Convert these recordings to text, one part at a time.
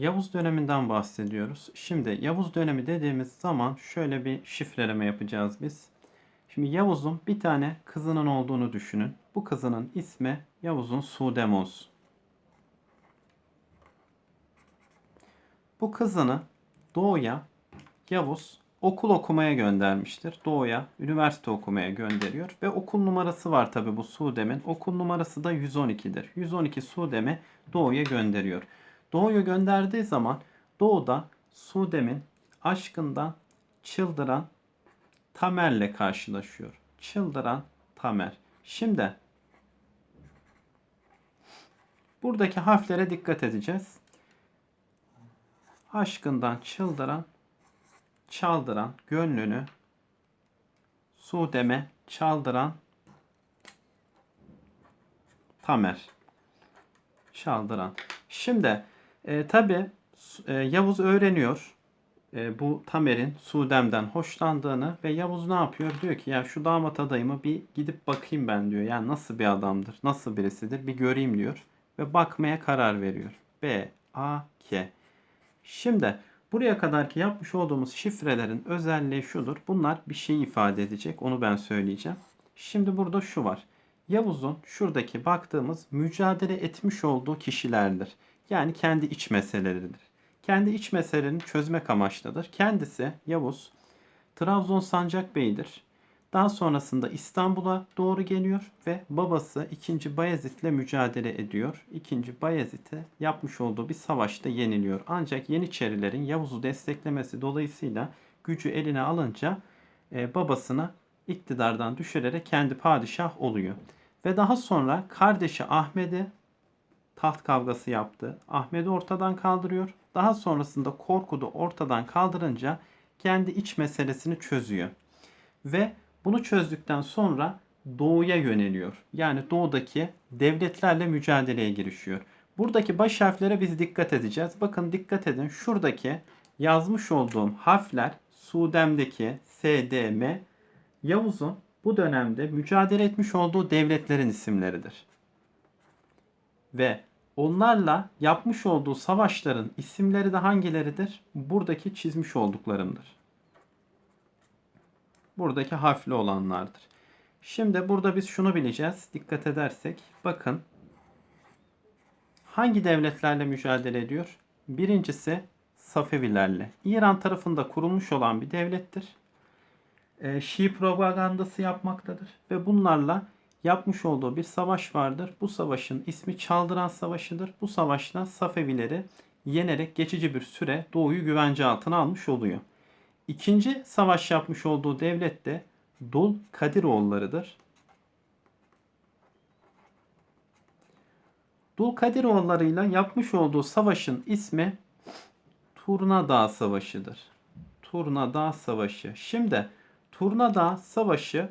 Yavuz döneminden bahsediyoruz. Şimdi Yavuz dönemi dediğimiz zaman şöyle bir şifreleme yapacağız biz. Şimdi Yavuz'un bir tane kızının olduğunu düşünün. Bu kızının ismi Yavuz'un Sudem olsun. Bu kızını Doğu'ya Yavuz okul okumaya göndermiştir. Doğu'ya üniversite okumaya gönderiyor. Ve okul numarası var tabi bu Sudem'in. Okul numarası da 112'dir. 112 Sudem'i Doğu'ya gönderiyor. Doğu'ya gönderdiği zaman Doğu'da Sudem'in aşkından çıldıran Tamer'le karşılaşıyor. Çıldıran Tamer. Şimdi buradaki harflere dikkat edeceğiz. Aşkından çıldıran, çaldıran, gönlünü Sudem'e çaldıran Tamer. Çaldıran. Şimdi e, tabi e, Yavuz öğreniyor e, bu Tamer'in Sudem'den hoşlandığını ve Yavuz ne yapıyor? Diyor ki ya şu damat adayımı bir gidip bakayım ben diyor. Yani nasıl bir adamdır, nasıl birisidir bir göreyim diyor. Ve bakmaya karar veriyor. B, A, K. Şimdi buraya kadarki yapmış olduğumuz şifrelerin özelliği şudur. Bunlar bir şey ifade edecek. Onu ben söyleyeceğim. Şimdi burada şu var. Yavuz'un şuradaki baktığımız mücadele etmiş olduğu kişilerdir. Yani kendi iç meseleleridir. Kendi iç meselelerini çözmek amaçlıdır. Kendisi Yavuz Trabzon Sancak Bey'idir. Daha sonrasında İstanbul'a doğru geliyor ve babası 2. Bayezid'le mücadele ediyor. 2. Bayezid'e yapmış olduğu bir savaşta yeniliyor. Ancak Yeniçerilerin Yavuz'u desteklemesi dolayısıyla gücü eline alınca e, babasını iktidardan düşürerek kendi padişah oluyor. Ve daha sonra kardeşi Ahmet'i taht kavgası yaptı. Ahmet'i ortadan kaldırıyor. Daha sonrasında Korkut'u ortadan kaldırınca kendi iç meselesini çözüyor. Ve bunu çözdükten sonra doğuya yöneliyor. Yani doğudaki devletlerle mücadeleye girişiyor. Buradaki baş harflere biz dikkat edeceğiz. Bakın dikkat edin. Şuradaki yazmış olduğum harfler Sudem'deki SDM Yavuz'un bu dönemde mücadele etmiş olduğu devletlerin isimleridir. Ve onlarla yapmış olduğu savaşların isimleri de hangileridir? Buradaki çizmiş olduklarımdır. Buradaki harfli olanlardır. Şimdi burada biz şunu bileceğiz. Dikkat edersek bakın hangi devletlerle mücadele ediyor? Birincisi Safevilerle. İran tarafında kurulmuş olan bir devlettir. E, Şii propagandası yapmaktadır ve bunlarla yapmış olduğu bir savaş vardır. Bu savaşın ismi Çaldıran Savaşı'dır. Bu savaşta Safevileri yenerek geçici bir süre Doğu'yu güvence altına almış oluyor. İkinci savaş yapmış olduğu devlet de Dul Kadiroğulları'dır. Dul Kadiroğulları'yla yapmış olduğu savaşın ismi Turna Dağ Savaşı'dır. Turna Dağ Savaşı. Şimdi Turna Dağ Savaşı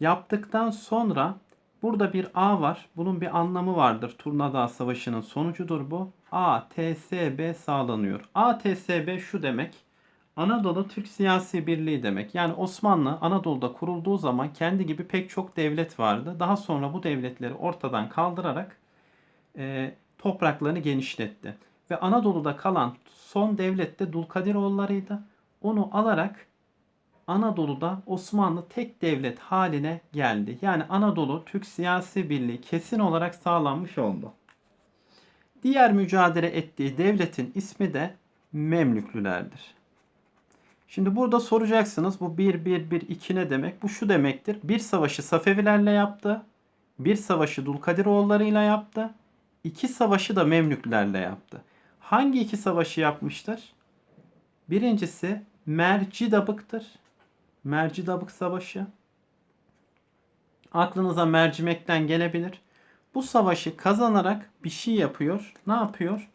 yaptıktan sonra burada bir A var. Bunun bir anlamı vardır. Turna Dağ Savaşı'nın sonucudur bu. A, sağlanıyor. A, şu demek. Anadolu Türk Siyasi Birliği demek. Yani Osmanlı Anadolu'da kurulduğu zaman kendi gibi pek çok devlet vardı. Daha sonra bu devletleri ortadan kaldırarak e, topraklarını genişletti. Ve Anadolu'da kalan son devlet de Dulkadiroğulları'ydı. Onu alarak Anadolu'da Osmanlı tek devlet haline geldi. Yani Anadolu Türk Siyasi Birliği kesin olarak sağlanmış oldu. Diğer mücadele ettiği devletin ismi de Memlüklülerdir. Şimdi burada soracaksınız bu 1 1 1 2 ne demek? Bu şu demektir. Bir savaşı Safevilerle yaptı. Bir savaşı Dulkadiroğullarıyla yaptı. İki savaşı da Memlüklerle yaptı. Hangi iki savaşı yapmıştır? Birincisi Mercidabık'tır. Mercidabık Savaşı. Aklınıza mercimekten gelebilir. Bu savaşı kazanarak bir şey yapıyor. Ne yapıyor?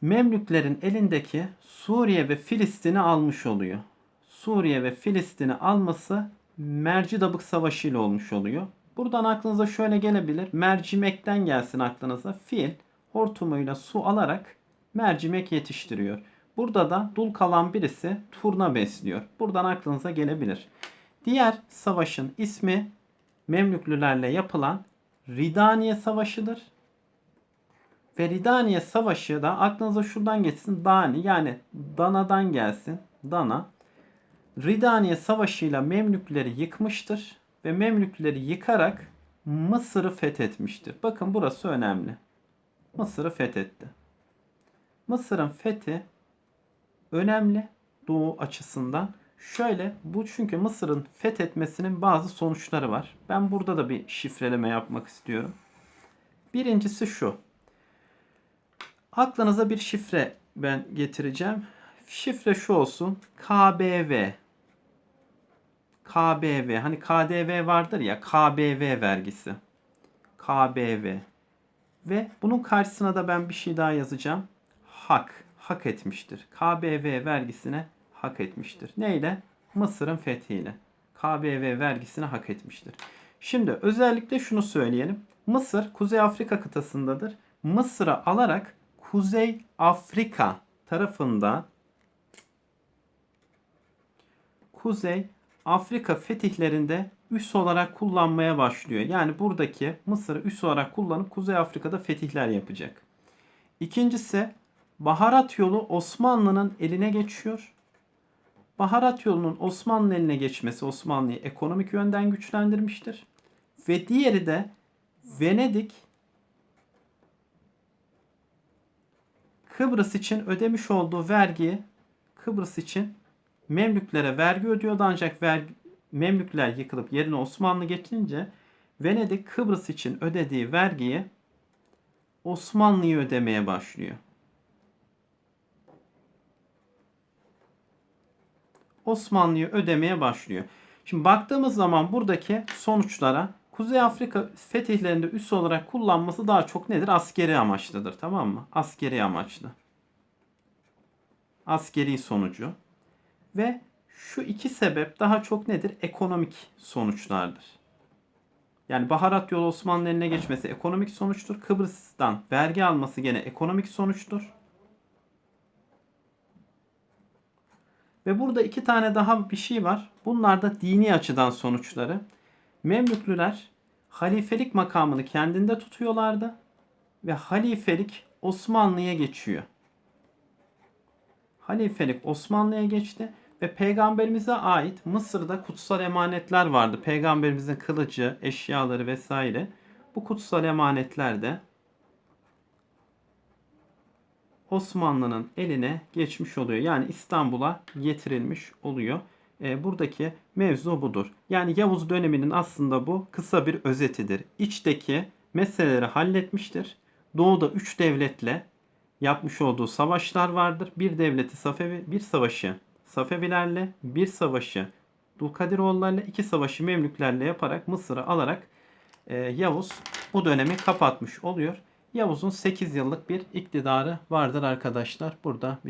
Memlüklerin elindeki Suriye ve Filistin'i almış oluyor. Suriye ve Filistin'i alması Mercidabık Savaşı ile olmuş oluyor. Buradan aklınıza şöyle gelebilir. Mercimekten gelsin aklınıza. Fil hortumuyla su alarak mercimek yetiştiriyor. Burada da dul kalan birisi turna besliyor. Buradan aklınıza gelebilir. Diğer savaşın ismi Memlüklülerle yapılan Ridaniye Savaşı'dır. Ve Ridaniye Savaşı da aklınıza şuradan geçsin. Dani yani Dana'dan gelsin. Dana. Ridaniye Savaşı'yla Memlükleri yıkmıştır. Ve Memlükleri yıkarak Mısır'ı fethetmiştir. Bakın burası önemli. Mısır'ı fethetti. Mısır'ın fethi önemli Doğu açısından. Şöyle bu çünkü Mısır'ın fethetmesinin bazı sonuçları var. Ben burada da bir şifreleme yapmak istiyorum. Birincisi şu. Aklınıza bir şifre ben getireceğim. Şifre şu olsun. KBV. KBV. Hani KDV vardır ya. KBV vergisi. KBV. Ve bunun karşısına da ben bir şey daha yazacağım. Hak. Hak etmiştir. KBV vergisine hak etmiştir. Neyle? Mısır'ın fethiyle. KBV vergisini hak etmiştir. Şimdi özellikle şunu söyleyelim. Mısır Kuzey Afrika kıtasındadır. Mısır'ı alarak Kuzey Afrika tarafında Kuzey Afrika fetihlerinde üs olarak kullanmaya başlıyor. Yani buradaki Mısır'ı üs olarak kullanıp Kuzey Afrika'da fetihler yapacak. İkincisi baharat yolu Osmanlı'nın eline geçiyor. Baharat yolunun Osmanlı eline geçmesi Osmanlı'yı ekonomik yönden güçlendirmiştir. Ve diğeri de Venedik Kıbrıs için ödemiş olduğu vergiyi Kıbrıs için Memlüklere vergi ödüyordu ancak vergi, Memlükler yıkılıp yerine Osmanlı geçince Venedik Kıbrıs için ödediği vergiyi Osmanlı'ya ödemeye başlıyor. Osmanlı'ya ödemeye başlıyor. Şimdi baktığımız zaman buradaki sonuçlara Kuzey Afrika fetihlerinde üs olarak kullanması daha çok nedir? Askeri amaçlıdır. Tamam mı? Askeri amaçlı. Askeri sonucu. Ve şu iki sebep daha çok nedir? Ekonomik sonuçlardır. Yani baharat yolu Osmanlı eline geçmesi ekonomik sonuçtur. Kıbrıs'tan vergi alması gene ekonomik sonuçtur. Ve burada iki tane daha bir şey var. Bunlar da dini açıdan sonuçları. Memlüklüler halifelik makamını kendinde tutuyorlardı ve halifelik Osmanlı'ya geçiyor. Halifelik Osmanlı'ya geçti ve peygamberimize ait Mısır'da kutsal emanetler vardı. Peygamberimizin kılıcı, eşyaları vesaire. Bu kutsal emanetler de Osmanlı'nın eline geçmiş oluyor. Yani İstanbul'a getirilmiş oluyor. E, buradaki mevzu budur. Yani Yavuz döneminin aslında bu kısa bir özetidir. İçteki meseleleri halletmiştir. Doğuda üç devletle yapmış olduğu savaşlar vardır. Bir devleti Safevi, bir savaşı Safevilerle, bir savaşı Dulkadiroğullarla, iki savaşı Memlüklerle yaparak Mısır'ı alarak e, Yavuz bu dönemi kapatmış oluyor. Yavuz'un 8 yıllık bir iktidarı vardır arkadaşlar. Burada bir